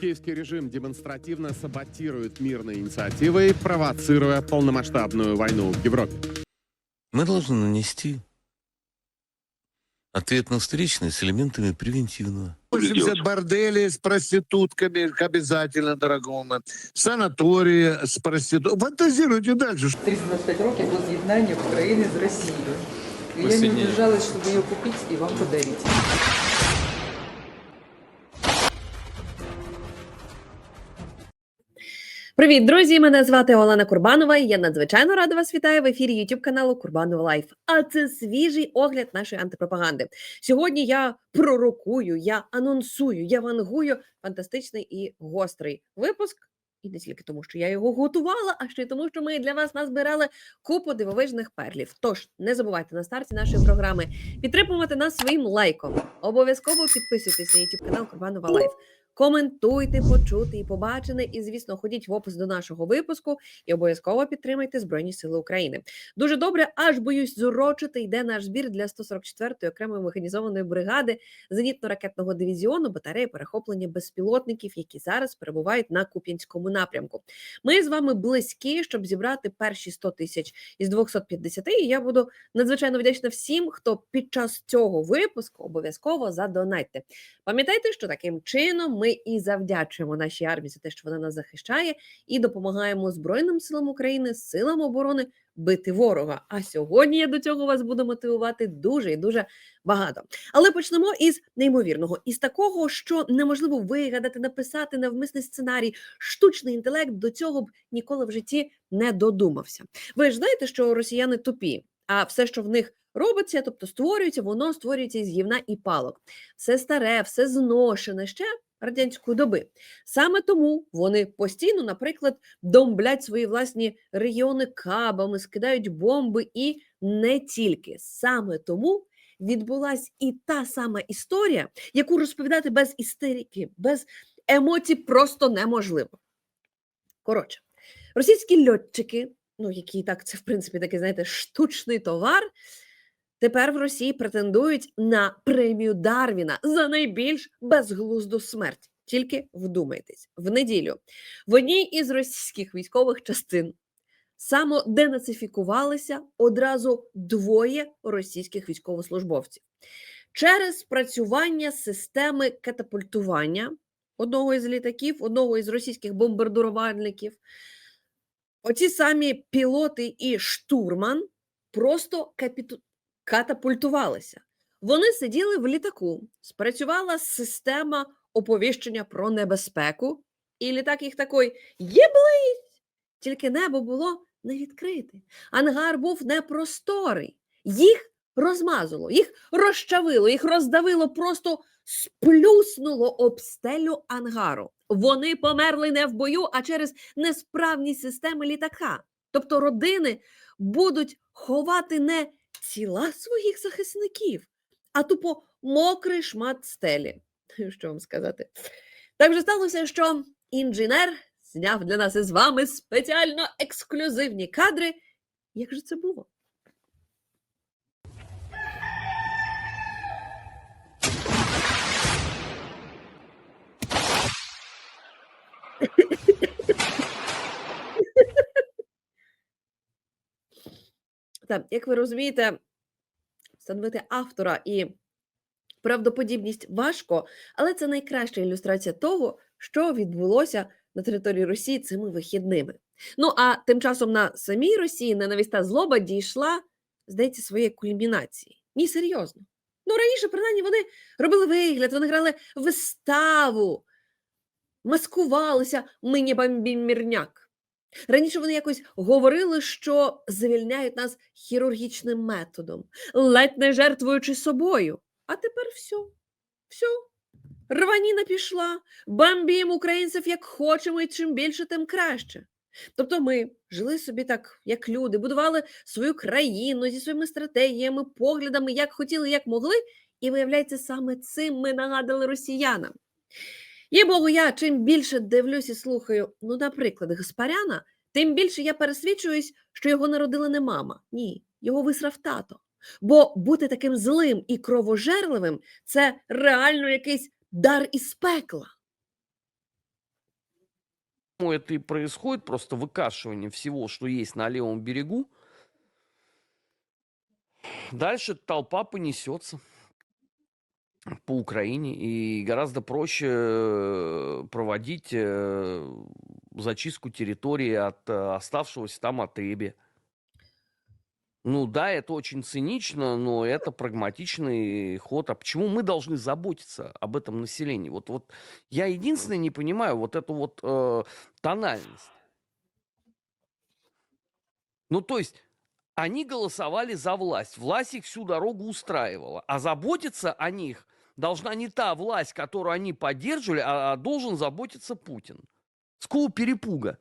Киевский режим демонстративно саботирует мирные инициативы, провоцируя полномасштабную войну в Европе. Мы должны нанести ответ на встречный с элементами превентивного. 80 борделей с проститутками обязательно, дорогой мой. Санатории с проститутками. Фантазируйте дальше. 325 років воз'єднання України з Росією. И я не удержалась, чтобы ее купить и вам подарить. Привіт, друзі! Мене звати Олена Курбанова. і Я надзвичайно рада вас вітаю в ефірі YouTube каналу Курбанова Лайф. А це свіжий огляд нашої антипропаганди. Сьогодні я пророкую, я анонсую, я вангую фантастичний і гострий випуск. І не тільки тому, що я його готувала, а ще й тому, що ми для вас назбирали купу дивовижних перлів. Тож не забувайте на старті нашої програми підтримувати нас своїм лайком. Обов'язково підписуйтесь на YouTube канал Курбанова Лайф. Коментуйте, почути і побачене, і звісно, ходіть в опис до нашого випуску і обов'язково підтримайте Збройні Сили України. Дуже добре, аж боюсь зурочити. Йде наш збір для 144-ї окремої механізованої бригади зенітно-ракетного дивізіону батареї перехоплення безпілотників, які зараз перебувають на Куп'янському напрямку. Ми з вами близькі, щоб зібрати перші 100 тисяч із 250, І я буду надзвичайно вдячна всім, хто під час цього випуску обов'язково задонайте. Пам'ятайте, що таким чином ми і завдячуємо нашій армії за те, що вона нас захищає, і допомагаємо Збройним силам України, силам оборони бити ворога. А сьогодні я до цього вас буду мотивувати дуже і дуже багато. Але почнемо із неймовірного, із такого, що неможливо вигадати, написати навмисний сценарій. Штучний інтелект до цього б ніколи в житті не додумався. Ви ж знаєте, що росіяни тупі, а все, що в них робиться, тобто створюється, воно створюється із гівна і палок. Все старе, все зношене ще радянської доби. Саме тому вони постійно, наприклад, домблять свої власні регіони кабами, скидають бомби і не тільки. Саме тому відбулась і та сама історія, яку розповідати без істерики, без емоцій просто неможливо. Коротше, російські льотчики, ну які так, це в принципі такий, знаєте, штучний товар. Тепер в Росії претендують на премію Дарвіна за найбільш безглузду смерть. Тільки вдумайтесь, в неділю в одній із російських військових частин самоденацифікувалися одразу двоє російських військовослужбовців через спрацювання системи катапультування одного із літаків, одного із російських бомбардувальників. Оці самі пілоти і штурман просто капіту катапультувалися. Вони сиділи в літаку, спрацювала система оповіщення про небезпеку, і літак їх такий єблить! Тільки небо було не відкрите. Ангар був непросторий. Їх розмазало, їх розчавило, їх роздавило, просто сплюснуло об стелю ангару. Вони померли не в бою, а через несправність системи літака. Тобто родини будуть ховати не тіла своїх захисників, а тупо мокрий шмат стелі. Що вам сказати? Так вже сталося, що інженер зняв для нас із вами спеціально ексклюзивні кадри. Як же це було? Так, як ви розумієте, встановити автора і правдоподібність важко, але це найкраща ілюстрація того, що відбулося на території Росії цими вихідними. Ну а тим часом на самій Росії ненависть та злоба дійшла, здається, своєї кульмінації. Ні, серйозно. Ну, раніше, принаймні, вони робили вигляд, вони грали виставу, маскувалися, ми не мірняк. Раніше вони якось говорили, що звільняють нас хірургічним методом, ледь не жертвуючи собою. А тепер все. Все. Рваніна пішла, бомбіємо українців як хочемо, і чим більше, тим краще. Тобто ми жили собі так, як люди, будували свою країну зі своїми стратегіями, поглядами, як хотіли, як могли, і виявляється, саме цим ми нагадали росіянам. Є Богу, я чим більше дивлюсь і слухаю, ну, наприклад, Гаспаряна, тим більше я пересвідчуюсь, що його народила не мама. Ні, його висрав тато. Бо бути таким злим і кровожерливим це реально якийсь дар із пекла. это и происходит, просто выкашивание всего, что есть на левом берегу. Дальше толпа понесется по Украине, и гораздо проще э, проводить э, зачистку территории от э, оставшегося там отребья. Ну да, это очень цинично, но это прагматичный ход. А почему мы должны заботиться об этом населении? Вот, вот я единственное не понимаю вот эту вот э, тональность. Ну то есть они голосовали за власть, власть их всю дорогу устраивала, а заботиться о них должна не та власть, которую они поддерживали, а должен заботиться Путин. С какого перепуга?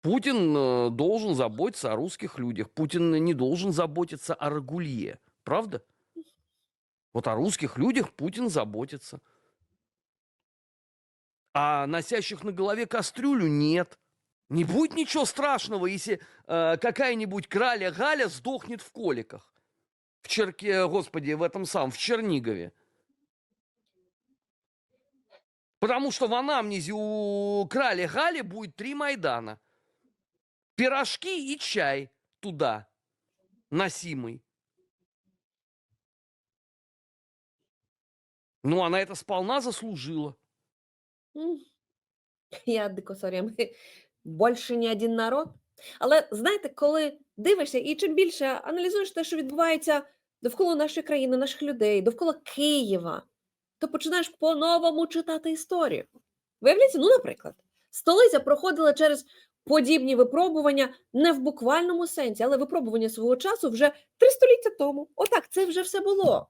Путин э, должен заботиться о русских людях. Путин не должен заботиться о Рагулье. Правда? Вот о русских людях Путин заботится. А носящих на голове кастрюлю нет. Не будет ничего страшного, если э, какая-нибудь краля Галя сдохнет в коликах. В Черке, господи, в этом самом, в Чернигове. Потому что в анамнезе у краля Гали будет три Майдана. Пирожки и чай туда носимый. Ну, она это сполна заслужила. Я ми більше не один народ. Але знаєте, коли дивишся і чим більше аналізуєш те, що відбувається довкола нашої країни, наших людей, довкола Києва, то починаєш по-новому читати історію. Виявляється, ну, наприклад, столиця проходила через подібні випробування не в буквальному сенсі, але випробування свого часу вже три століття тому. Отак, це вже все було.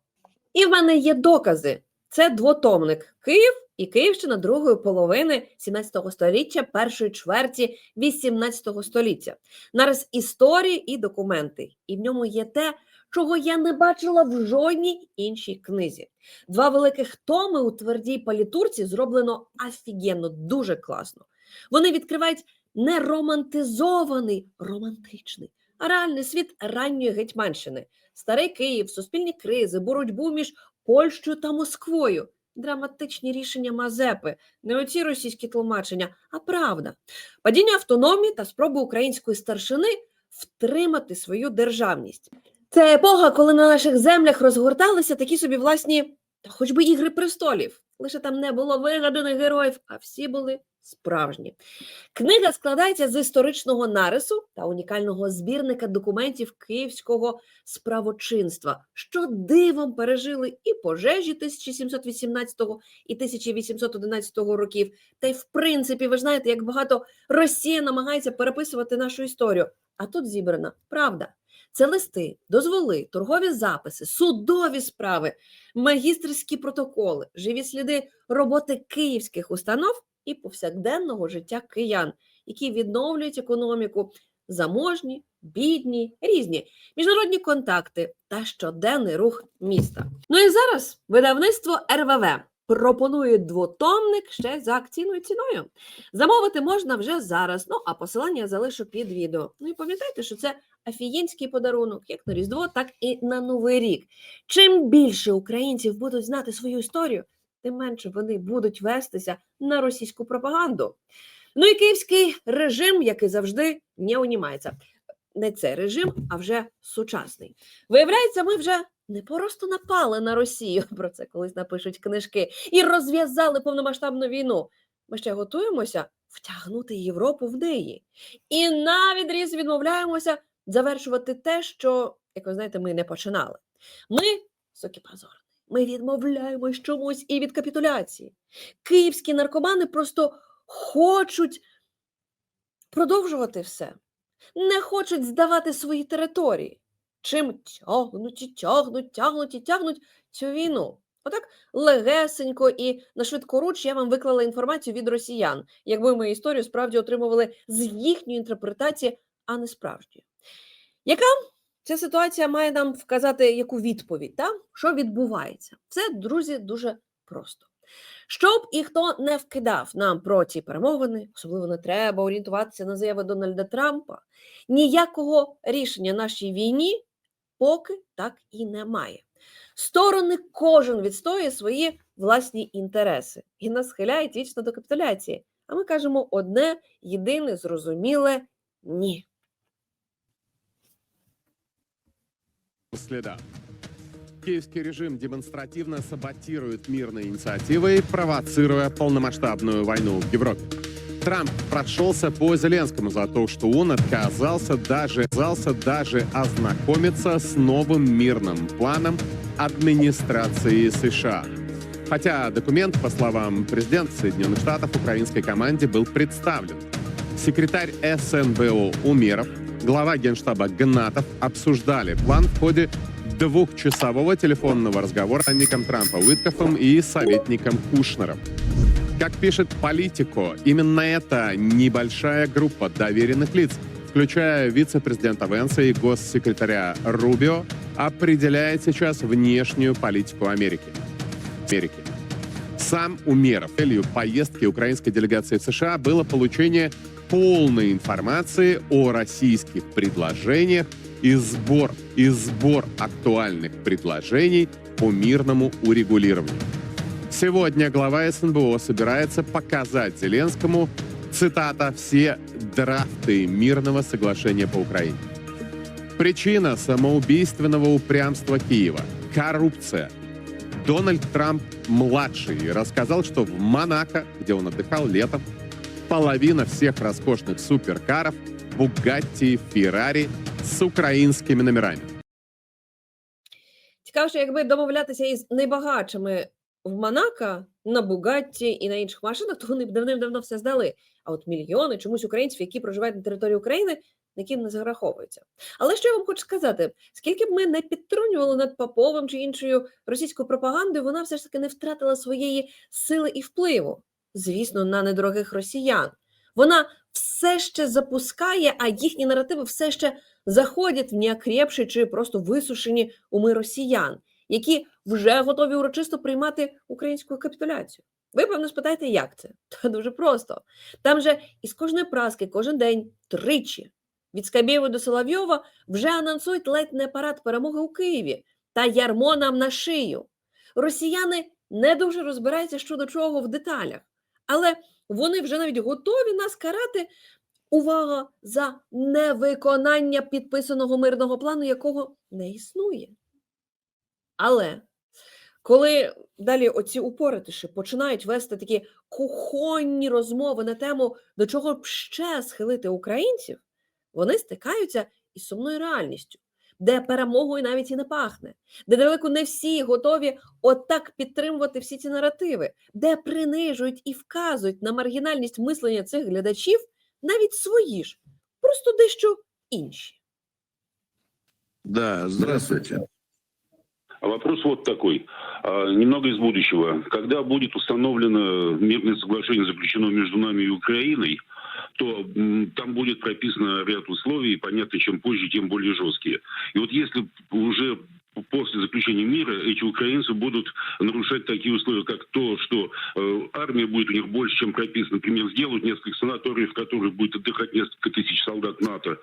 І в мене є докази. Це двотомник Київ і Київщина другої половини 17 століття, першої чверті 18 століття. Нараз історії і документи. І в ньому є те, чого я не бачила в жодній іншій книзі. Два великих томи у твердій палітурці зроблено офігенно, дуже класно. Вони відкривають не романтизований, романтичний, а реальний світ ранньої Гетьманщини, старий Київ, суспільні кризи, боротьбу між Польщею та Москвою, драматичні рішення Мазепи, не оці російські тлумачення, а правда, падіння автономії та спроби української старшини втримати свою державність. Це епоха, коли на наших землях розгорталися такі собі власні, хоч би ігри престолів. Лише там не було вигаданих героїв, а всі були справжні. Книга складається з історичного нарису та унікального збірника документів київського справочинства, що дивом пережили і пожежі 1718 і 1811 років. Та й в принципі, ви знаєте, як багато Росія намагається переписувати нашу історію. А тут зібрана правда. Це листи, дозволи, торгові записи, судові справи, магістерські протоколи, живі сліди роботи київських установ і повсякденного життя киян, які відновлюють економіку, заможні, бідні, різні міжнародні контакти та щоденний рух міста. Ну і зараз видавництво РВВ пропонує двотомник ще за акційною ціною. Замовити можна вже зараз. Ну а посилання залишу під відео. Ну і пам'ятайте, що це офігенський подарунок, як на Різдво, так і на Новий рік. Чим більше українців будуть знати свою історію, тим менше вони будуть вестися на російську пропаганду. Ну і київський режим, як і завжди, не унімається. Не цей режим, а вже сучасний. Виявляється, ми вже не просто напали на Росію, про це колись напишуть книжки, і розв'язали повномасштабну війну. Ми ще готуємося втягнути Європу в неї. І на відріз відмовляємося завершувати те, що, як ви знаєте, ми не починали. Ми сокі позорні. Ми відмовляємось чомусь і від капітуляції. Київські наркомани просто хочуть продовжувати все, не хочуть здавати свої території. Чим тягнуть і тягнуть, тягнуть і тягнуть цю війну. Отак легесенько і на швидкоруч я вам виклала інформацію від росіян, якби ми історію справді отримували з їхньої інтерпретації, а не справжньої. Яка ця ситуація має нам вказати яку відповідь? Та? Що відбувається? Це, друзі, дуже просто. Щоб і хто не вкидав нам про ці перемовини, особливо не треба орієнтуватися на заяви Дональда Трампа, ніякого рішення нашій війні поки так і немає. Сторони кожен відстоює свої власні інтереси і нас схиляють вічно до капітуляції. А ми кажемо одне єдине, зрозуміле ні. Следа. Киевский режим демонстративно саботирует мирные инициативы, провоцируя полномасштабную войну в Европе. Трамп прошелся по Зеленскому за то, что он отказался даже, отказался даже ознакомиться с новым мирным планом администрации США. Хотя документ, по словам президента Соединенных Штатов, украинской команде был представлен. Секретарь СНБО Умеров, глава генштаба Гнатов обсуждали план в ходе двухчасового телефонного разговора с советником Трампа Уиткофом и советником Кушнером. Как пишет Политико, именно эта небольшая группа доверенных лиц, включая вице-президента Венса и госсекретаря Рубио, определяет сейчас внешнюю политику Америки. Америки. Сам Умеров целью поездки украинской делегации в США было получение полной информации о российских предложениях и сбор, и сбор актуальных предложений по мирному урегулированию. Сегодня глава СНБО собирается показать Зеленскому, цитата, «все драфты мирного соглашения по Украине». Причина самоубийственного упрямства Киева – коррупция. Дональд Трамп-младший рассказал, что в Монако, где он отдыхал летом, половина всех роскошных суперкаров – Бугатти, Феррари с украинскими номерами. Цікаво, що якби домовлятися із найбагатшими в Монако на Бугатті і на інших машинах, то вони б давним-давно все здали. А от мільйони чомусь українців, які проживають на території України, ніким не зараховуються. Але що я вам хочу сказати? Скільки б ми не підтрунювали над Поповим чи іншою російською пропагандою, вона все ж таки не втратила своєї сили і впливу, звісно, на недорогих росіян. Вона все ще запускає, а їхні наративи все ще заходять в неокрепші чи просто висушені уми росіян, які вже готові урочисто приймати українську капітуляцію. Ви, певно, спитаєте, як це? Та дуже просто. Там же із кожної праски, кожен день тричі від Скабєєва до Соловйова вже анонсують ледь не парад перемоги у Києві та ярмо нам на шию. Росіяни не дуже розбираються щодо чого в деталях, але вони вже навіть готові нас карати. Увага за невиконання підписаного мирного плану, якого не існує. Але коли далі оці упоритиші починають вести такі кухонні розмови на тему, до чого б ще схилити українців, вони стикаються із сумною реальністю, де перемогою навіть і не пахне, де далеко не всі готові отак підтримувати всі ці наративи, де принижують і вказують на маргінальність мислення цих глядачів навіть свої ж, просто дещо інші. Да, здравствуйте. Вопрос вот такой. Немного из будущего. Когда будет установлено мирное соглашение, заключено между нами и Украиной, то там будет прописано ряд условий, понятно, чем позже, тем более жесткие. И вот если уже после заключения мира эти украинцы будут нарушать такие условия, как то, что э, армия будет у них больше, чем прописано. Например, сделают несколько санаториев, в которых будет отдыхать несколько тысяч солдат НАТО,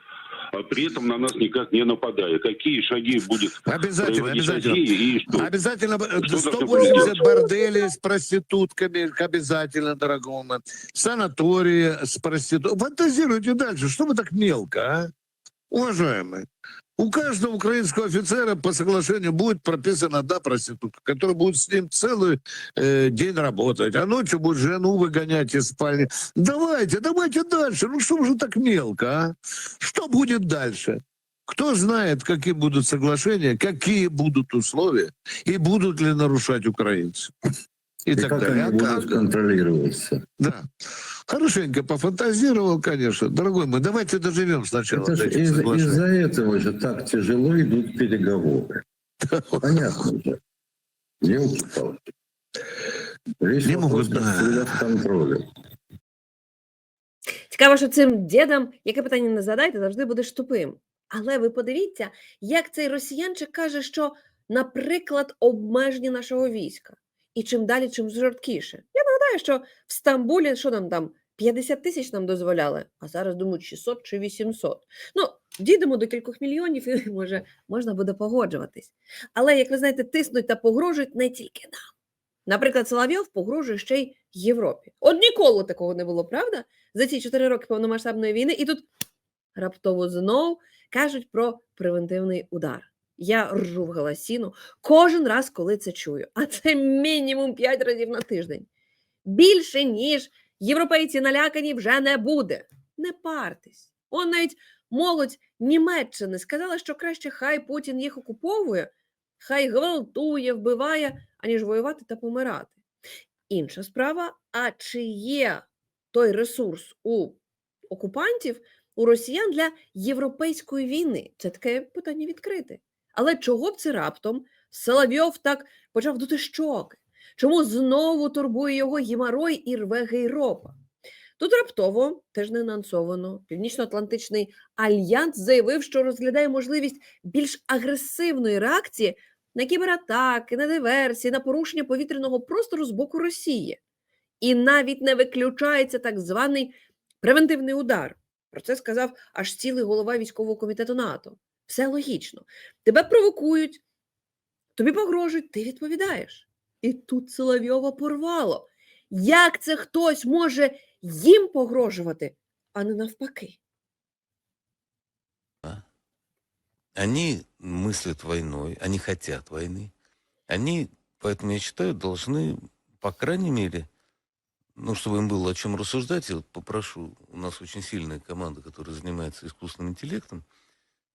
а при этом на нас никак не нападая. Какие шаги будет Обязательно, обязательно. Россия и что? Обязательно Что должно 180 быть? борделей с проститутками, обязательно, дорогой мой. Санатории с проститутками. Фантазируйте дальше, что вы так мелко, а? Уважаемые, у каждого украинского офицера по соглашению будет прописана одна проститутка, которая будет с ним целый э, день работать, а ночью будет жену выгонять из спальни. Давайте, давайте дальше. Ну что же так мелко, а? Что будет дальше? Кто знает, какие будут соглашения, какие будут условия и будут ли нарушать украинцы. И, И так как далее. они А будут контролироваться? Да. Хорошенько пофантазировал, конечно. Дорогой мой, давайте доживем сначала Это до ж этих из- соглашений. из-за этого же так тяжело идут переговоры. Понятно же. Елки-палки. Весь Не вопрос могут, да. стоит в контроле. Цікаво, що цим дідам, яке питання не задайте, завжди будеш тупим. Але ви подивіться, як цей росіянчик каже, що, наприклад, обмеження нашого війська. І чим далі, чим жорсткіше. Я нагадаю, що в Стамбулі, що там там, 50 тисяч нам дозволяли, а зараз думають 600 чи 800. Ну, дійдемо до кількох мільйонів, і може можна буде погоджуватись. Але, як ви знаєте, тиснуть та погрожують не тільки нам. Наприклад, Соловйов погрожує ще й Європі. От ніколи такого не було, правда? За ці 4 роки повномасштабної війни, і тут раптово знов кажуть про превентивний удар. Я ржу в голосіну кожен раз, коли це чую. А це мінімум 5 разів на тиждень. Більше, ніж європейці налякані вже не буде. Не партесь. Он навіть молодь Німеччини сказала, що краще хай Путін їх окуповує, хай гвалтує, вбиває, аніж воювати та помирати. Інша справа: а чи є той ресурс у окупантів, у росіян для європейської війни? Це таке питання відкрите. Але чого б це раптом Соловйов так почав дути щоки? Чому знову турбує його гімарой і рве гейропа? Тут раптово, теж не анонсовано, Північно-Атлантичний альянс заявив, що розглядає можливість більш агресивної реакції на кібератаки, на диверсії, на порушення повітряного простору з боку Росії. І навіть не виключається так званий превентивний удар. Про це сказав аж цілий голова військового комітету НАТО. Все логічно. Тебе провокують, тобі погрожують, ти відповідаєш. І тут Соловйова порвало. Як це хтось може їм погрожувати, а не навпаки? Они мыслят войной, они хотят войны. Они, поэтому я считаю, должны, по крайней мере, ну, чтобы им было о чем рассуждать, я попрошу, у нас очень сильная команда, которая занимается искусственным интеллектом,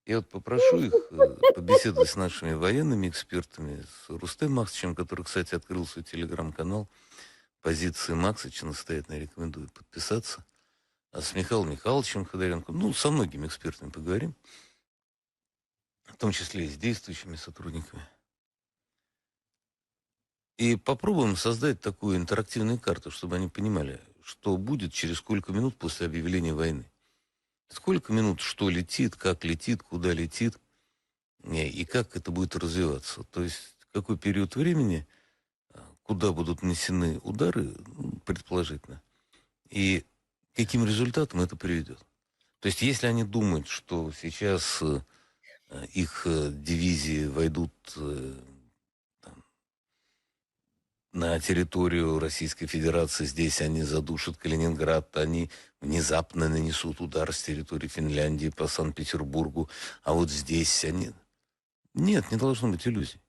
я вот попрошу их э, побеседовать с нашими военными экспертами, с Рустем Максичем, который, кстати, открыл свой телеграм-канал, позиции Максича настоятельно рекомендую подписаться, а с Михаилом Михайловичем Ходоренко, ну, со многими экспертами поговорим, в том числе и с действующими сотрудниками. И попробуем создать такую интерактивную карту, чтобы они понимали, что будет через сколько минут после объявления войны. Сколько минут что летит, как летит, куда летит, и как это будет развиваться. То есть какой период времени, а, куда будут нанесены удары, предположительно, и каким результатом это приведет. То есть если они думают, что сейчас э, их э, дивизии войдут э, на территорию Российской Федерации, здесь они задушат Калининград, они внезапно нанесут удар с территории Финляндии по Санкт-Петербургу, а вот здесь они... Нет, не должно быть иллюзий.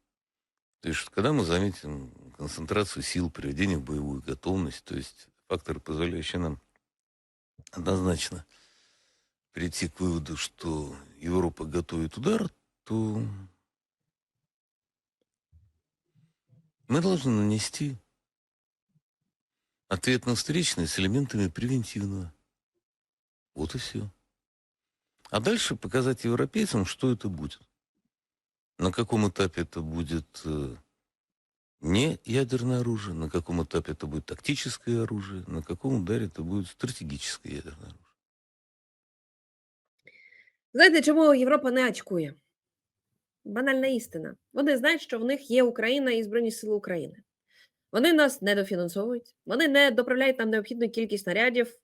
То есть, когда мы заметим концентрацию сил, приведение в боевую готовность, то есть факторы, позволяющие нам однозначно прийти к выводу, что Европа готовит удар, то мы должны нанести ответно встречный с элементами превентивного. Вот и все. А дальше показать европейцам, что это будет. На каком этапе это будет э, не ядерное оружие, на каком этапе это будет тактическое оружие, на каком ударе это будет стратегическое ядерное оружие. Знаєте, чому Європа не очкує? Банальна істина. Вони знають, що в них є Україна і Збройні Сили України. Вони нас недофінансовують, вони не доправляють нам необхідну кількість снарядів,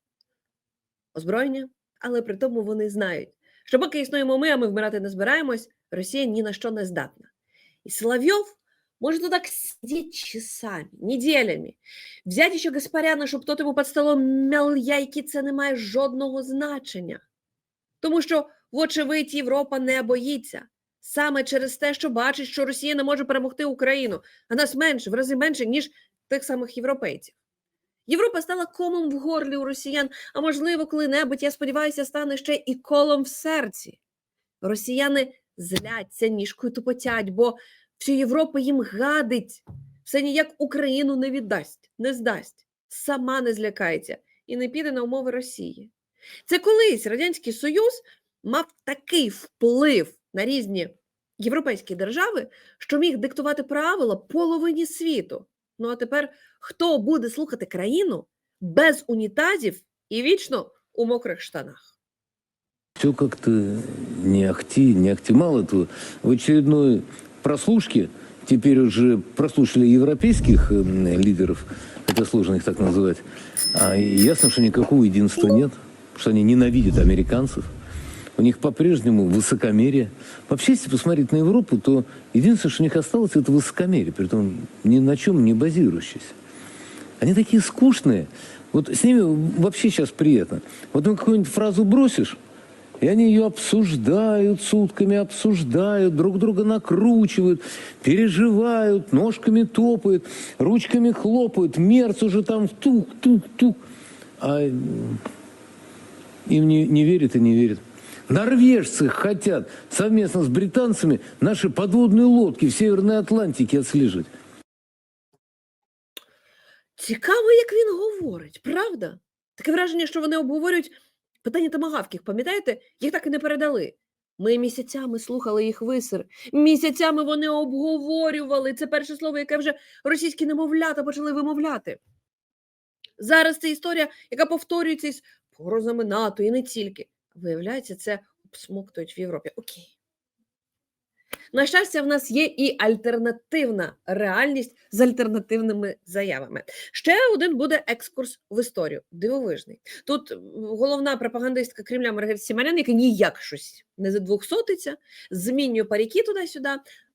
озброєння, але при тому вони знають, що поки існуємо ми, а ми вмирати не збираємось, Росія ні на що не здатна. І Соловйов может так сидеть часами, неделями, взяти ще Гаспаряна, щоб тот йому під столом мял яйки, це не має жодного значення. Тому що, вочевидь, Європа не боїться. Саме через те, що бачить, що Росія не може перемогти Україну, а нас менше, в рази менше, ніж тих самих європейців. Європа стала комом в горлі у росіян, а можливо, коли-небудь, я сподіваюся, стане ще і колом в серці. Росіяни зляться, ніжкою тупотять, бо всю Європу їм гадить. Все ніяк Україну не віддасть, не здасть, сама не злякається і не піде на умови Росії. Це колись Радянський Союз мав такий вплив на різні європейські держави, що міг диктувати правила половині світу. Ну а тепер хто буде слухати країну без унітазів і вічно у мокрих штанах? Все как-то не ахти, не ахти. Мало этого, в очередной прослушке теперь уже прослушали европейских лидеров, хотя сложно их так называть, а ясно, что никакого единства нет, что они ненавидят американцев. У них по-прежнему высокомерие. Вообще, если посмотреть на Европу, то единственное, что у них осталось, это высокомерие, притом ни на чем не базирующееся. Они такие скучные. Вот с ними вообще сейчас приятно. Вот ну какую-нибудь фразу бросишь, и они ее обсуждают сутками, обсуждают, друг друга накручивают, переживают, ножками топают, ручками хлопают, мерц уже там тук-тук-тук. А им не, не верят и не верят. Норвежцы хотят совместно с британцами наши подводные лодки в Северной Атлантике отслеживать. Цікаво, як він говорить, правда? Таке враження, що вони обговорюють питання томагавків, пам'ятаєте? Їх так і не передали. Ми місяцями слухали їх висер. Місяцями вони обговорювали це перше слово, яке вже російські немовлята почали вимовляти. Зараз це історія, яка повторюється із погрозами НАТО і не тільки. Виявляється, це обсмоктують в Європі. Окей. На щастя, в нас є і альтернативна реальність з альтернативними заявами. Ще один буде екскурс в історію. Дивовижний. Тут головна пропагандистка Кремля Маргарита Сіманян, яка ніяк щось не задвохсотиться, змінює паріки туди-сюди.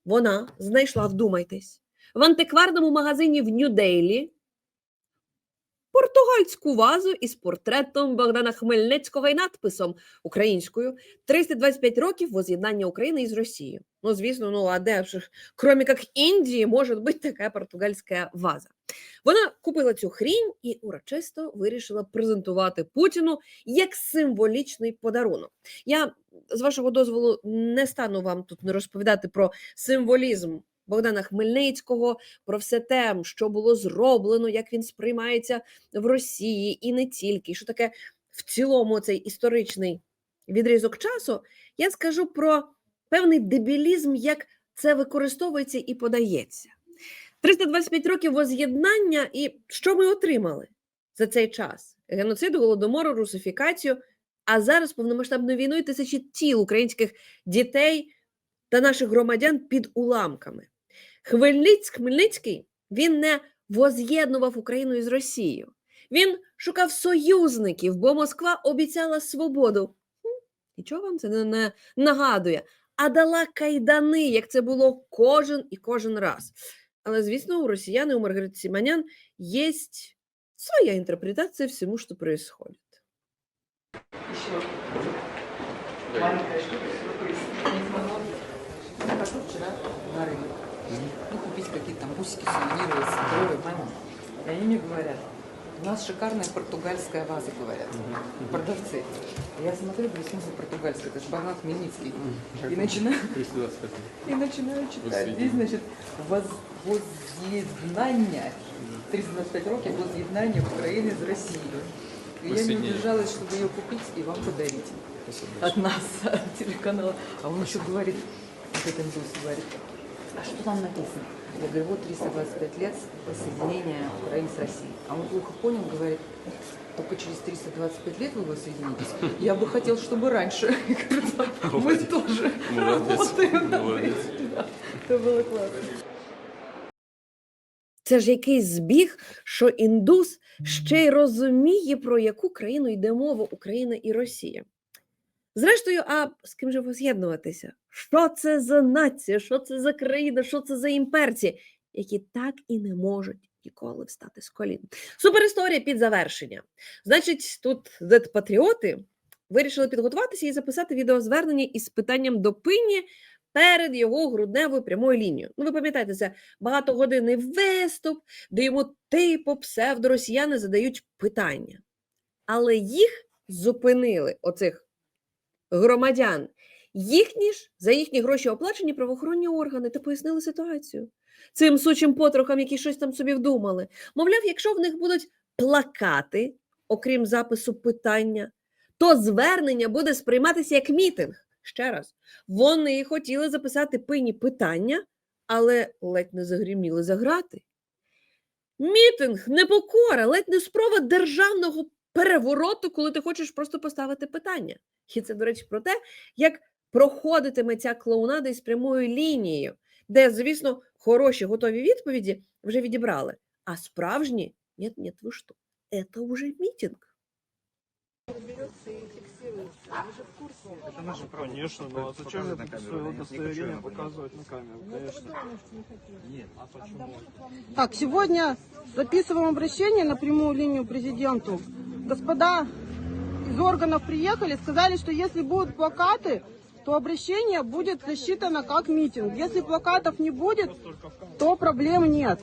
Вона знайшла, вдумайтесь, в антикварному магазині в Нью-Дейлі португальську вазу із портретом Богдана Хмельницького і надписом українською 325 років воз'єднання України із Росією. Ну, звісно, ну а де ж, кроме як Індії, може бути така португальська ваза. Вона купила цю хрінь і урочисто вирішила презентувати Путіну як символічний подарунок. Я з вашого дозволу не стану вам тут не розповідати про символізм Богдана Хмельницького, про все те, що було зроблено, як він сприймається в Росії, і не тільки, що таке в цілому цей історичний відрізок часу. Я скажу про певний дебілізм, як це використовується і подається. 325 років воз'єднання, і що ми отримали за цей час? Геноцид, голодомору, русифікацію, а зараз повномасштабною війною тисячі тіл українських дітей та наших громадян під уламками. Хмельниць, Хмельницький він не воз'єднував Україну із Росією. Він шукав союзників, бо Москва обіцяла свободу. Нічого вам це не, нагадує, а дала кайдани, як це було кожен і кожен раз. Але, звісно, у росіян і у Маргарити Сіманян є своя інтерпретація всьому, що происходит. Не вчера на рынок. Ну, купить какие-то там бусики, сувениры, сырое, мама. И они мне говорят, у нас шикарная португальская ваза, говорят, продавцы. И я смотрю, говорю, в смысле португальская, это же Богдан Хмельницкий. И начинаю, и начинаю читать. Здесь, значит, воз, воз'єднання, 325 років воз'єднання України з Росією. И я не удержалась, чтобы ее купить и вам подарить. От нас, от телеканала. А он еще говорит, вот этот индус говорит, а что там написано? Я говорю, вот 325 лет воссоединения Украины с Россией. А он плохо понял, говорит, только через 325 лет вы воссоединитесь. Я бы хотел, чтобы раньше. Я говорю, «Да, мы тоже работаем над этим». Да, Это было классно. Це ж якийсь збіг, що індус ще й розуміє, про яку країну йде мова Україна і Росія. Зрештою, а з ким же воз'єднуватися? Що це за нація? Що це за країна? Що це за імперці, які так і не можуть ніколи встати з колін? Суперісторія під завершення. Значить, тут зет-патріоти вирішили підготуватися і записати відеозвернення із питанням до пині перед його грудневою прямою лінією. Ну, ви пам'ятаєте, це багатогодинний виступ, де йому типу псевдоросіяни задають питання. Але їх зупинили, оцих громадян, їхні ж за їхні гроші оплачені правоохоронні органи та пояснили ситуацію цим сучим потрохам, які щось там собі вдумали. Мовляв, якщо в них будуть плакати, окрім запису питання, то звернення буде сприйматися як мітинг. Ще раз, вони хотіли записати пині питання, але ледь не загріміли заграти. Мітинг, непокора, ледь не спроба державного перевороту, коли ти хочеш просто поставити питання. І це, до речі, про те, як проходитиме ця клоунада із прямою лінією. де, звісно, хороші готові відповіді вже відібрали. А справжні ні, ні, ви що? Це вже мітинг. Конечно, ну а зачем мне свое удостоверение показывать на камеру? Конечно. А почему? Так, сегодня записываем обращение на прямую линию президенту. Господа из органов приехали, сказали, что если будут плакаты, то обращение будет засчитано как митинг. Если плакатов не будет, то проблем нет.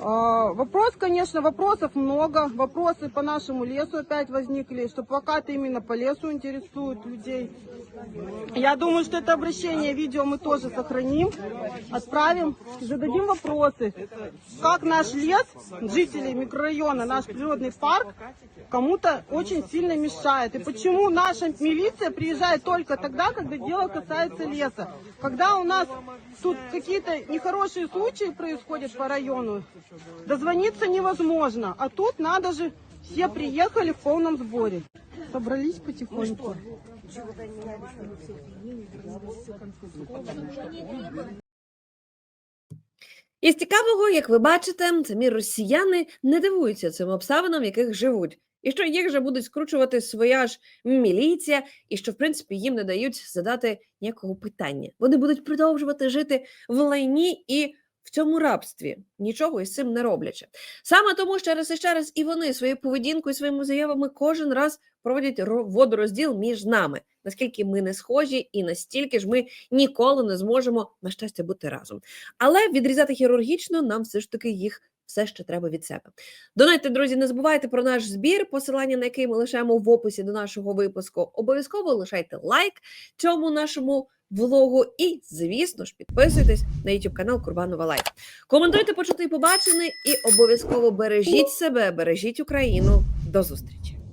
А, Вопрос, конечно, вопросов много. Вопросы по нашему лесу опять возникли, что плакаты именно по лесу интересуют людей. Я думаю, что это обращение, видео мы тоже сохраним, отправим, зададим вопросы. Как наш лес, жители микрорайона, наш природный парк, кому-то очень сильно мешает. И почему наша милиция приезжает только тогда, когда дело касается леса. Когда у нас тут какие-то нехорошие случаи происходят по району, дозвониться невозможно. А тут надо же, все приехали в полном сборе. Собрались потихоньку. Із цікавого, як ви бачите, самі росіяни не дивуються цим обставинам, в яких живуть, і що їх же будуть скручувати своя ж міліція, і що, в принципі, їм не дають задати ніякого питання. Вони будуть продовжувати жити в лайні і в цьому рабстві, нічого із цим не роблячи. Саме тому ще раз і ще раз і вони своєю поведінкою, своїми заявами кожен раз проводять ро- водорозділ між нами, наскільки ми не схожі, і настільки ж ми ніколи не зможемо на щастя бути разом. Але відрізати хірургічно нам все ж таки їх все що треба від себе. Донайте, друзі, не забувайте про наш збір, посилання на який ми лишаємо в описі до нашого випуску. Обов'язково лишайте лайк цьому нашому влогу і, звісно ж, підписуйтесь на YouTube канал Курбанова Лайф. Коментуйте, почути і побачене, і обов'язково бережіть себе, бережіть Україну. До зустрічі!